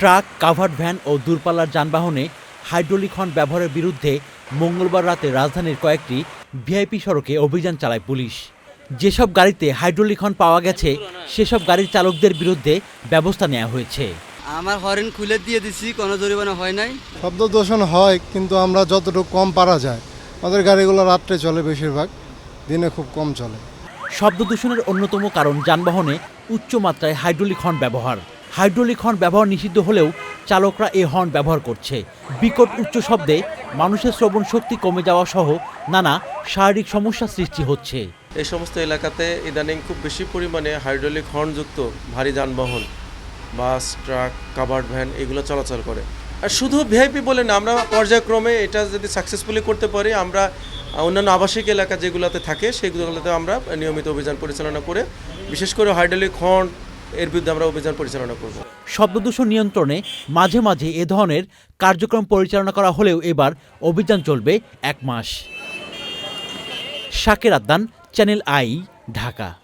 Truck covered van ও দূরপাল্লার যানবাহনে hydraulic horn ব্যবহারের বিরুদ্ধে মঙ্গলবার রাতে রাজধানীর কয়েকটি ভিআইপি সড়কে অভিযান চালায় পুলিশ। যেসব গাড়িতে হাইড্রোলিক হর্ন পাওয়া গেছে সেসব গাড়ির চালকদের বিরুদ্ধে ব্যবস্থা নেওয়া হয়েছে। আমার হরেন খুলে দিয়ে দিছি কোনো জরিমানা হয় নাই। শব্দ দূষণ হয় কিন্তু আমরা যতটুকু কম পারা যায় আমাদের গাড়িগুলো রাত্রে চলে বেশিরভাগ দিনে খুব কম চলে। শব্দ দূষণের অন্যতম কারণ যানবাহনে উচ্চ মাত্রায় হাইড্রোলিক হর্ন ব্যবহার। হাইড্রোলিক হর্ন ব্যবহার নিষিদ্ধ হলেও চালকরা এই হর্ন ব্যবহার করছে। বিকট উচ্চ শব্দে মানুষের শ্রবণ শক্তি কমে যাওয়া সহ নানা শারীরিক সমস্যা সৃষ্টি হচ্ছে। এই সমস্ত এলাকাতে ইদানিং খুব বেশি পরিমাণে হাইড্রোলিক হর্নযুক্ত ভারী যানবাহন, বাস, ট্রাক কাভার্ড ভ্যান এগুলো চলাচল করে। আর শুধু ভিআইপি বলে না, আমরা পর্যায়ক্রমে এটা যদি সাকসেসফুলি করতে পারি, আমরা অন্যান্য আবাসিক এলাকা যেগুলোতে থাকে সেগুলোতে আমরা নিয়মিত অভিযান পরিচালনা করে, বিশেষ করে হাইড্রোলিক হর্ন এর বিরুদ্ধে আমরা অভিযান পরিচালনা করব। শব্দদূষণ নিয়ন্ত্রণে মাঝে মাঝে এ ধরনের কার্যক্রম পরিচালনা করা হলেও এবার অভিযান চলবে এক মাস। শাকের আদান, চ্যানেল আই, ঢাকা।